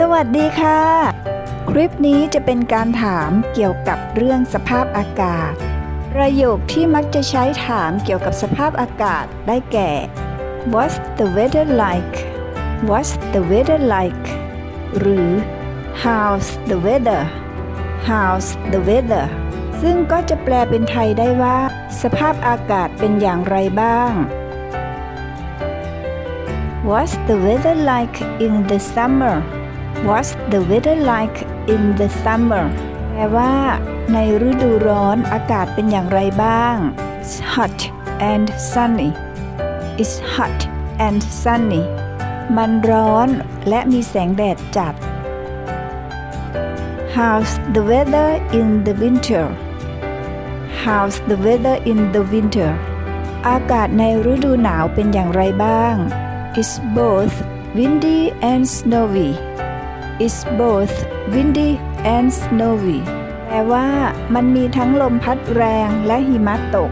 สวัสดีค่ะ คลิปนี้จะเป็นการถามเกี่ยวกับเรื่องสภาพอากาศ ประโยคที่มักจะใช้ถามเกี่ยวกับสภาพอากาศได้แก่ What's the weather like What's the weather like หรือ How's the weather How's the weather ซึ่งก็จะแปลเป็นไทยได้ว่า สภาพอากาศเป็นอย่างไรบ้าง What's the weather like in the summer What's the weather like in the summer แปลว่า ในฤดูร้อนอากาศเป็นอย่างไรบ้าง It's hot and sunny It's hot and sunny มันร้อนและมีแสงแดดจัด How's the weather in the winter How's the weather in the winter อากาศในฤดูหนาวเป็นอย่างไรบ้าง It's both windy and snowy It's both windy and snowy แปลว่ามันมีทั้งลมพัดแรงและหิมะตก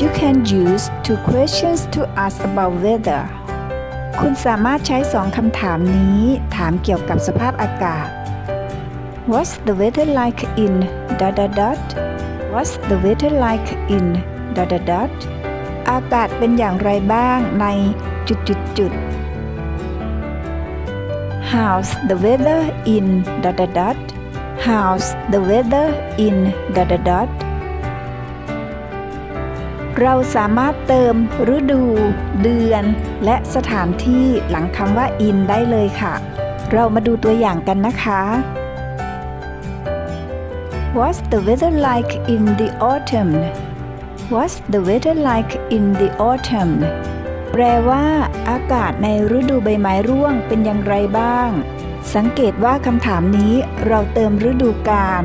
You can use two questions to ask about weather คุณสามารถใช้สองคำถามนี้ถามเกี่ยวกับสภาพอากาศ What's the weather like in dot dot dot What's the weather like in dot dot dot อากาศเป็นอย่างไรบ้างในจุดจุดจุด How's the weather in dot dot dot How's the weather in dot dot dot เราสามารถเติมฤดู เดือน และสถานที่หลังคำว่า in ได้เลยค่ะ เรามาดูตัวอย่างกันนะคะ What's the weather like in the autumn What's the weather like in the autumn แปลว่าอากาศในฤดูใบไม้ร่วงเป็นอย่างไรบ้าง สังเกตว่าคำถามนี้เราเติมฤดูกาล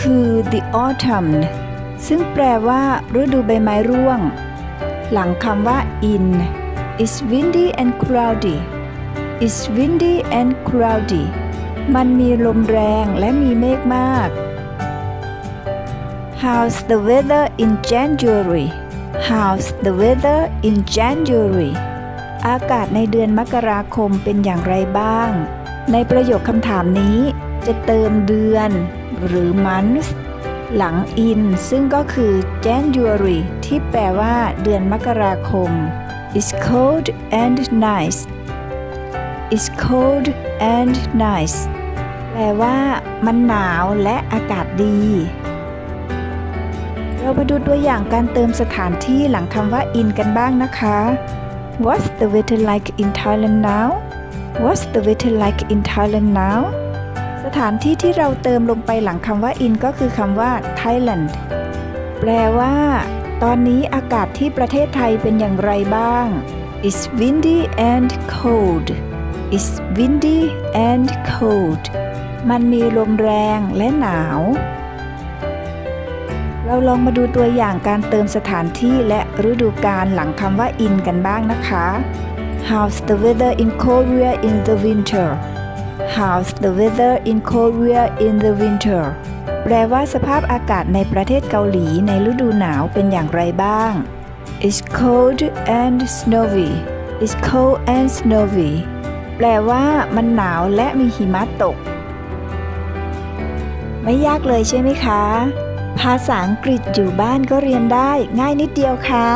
คือ the autumn ซึ่งแปลว่าฤดูใบไม้ร่วง หลังคำว่า in is windy and cloudy is windy and cloudy มันมีลมแรงและมีเมฆมาก How's the weather in January How's the weather in January อากาศในเดือนมกราคมเป็นอย่างไรบ้าง ในประโยคคำถามนี้ จะเติมเดือน หรือ month หลัง in ซึ่งก็คือ January ที่แปลว่าเดือนมกราคม It's cold and nice It's cold and nice แปลว่า มันหนาวและอากาศดี เรามาดูตัวอย่างการเติมสถานที่หลังคำว่า in กันบ้างนะคะ What's the weather like in Thailand now What's the weather like in Thailand now สถานที่ที่เราเติมลงไปหลังคำว่า in ก็คือคำว่า Thailand แปลว่า ตอนนี้อากาศที่ประเทศไทยเป็นอย่างไรบ้าง It's windy and cold It's windy and cold มันมีลมแรงและหนาว เราลองมาดูตัวอย่างการเติมสถานที่และฤดูกาลหลังคำว่า in กันบ้างนะคะ How's the weather in Korea in the winter How's the weather in Korea in the winter แปลว่าสภาพอากาศในประเทศเกาหลีในฤดูหนาวเป็นอย่างไรบ้าง It's cold and snowy It's cold and snowy แปลว่ามันหนาวและมีหิมะตก ไม่ยากเลยใช่ไหมคะ ภาษาอังกฤษอยู่บ้านก็เรียนได้ง่ายนิดเดียวค่ะ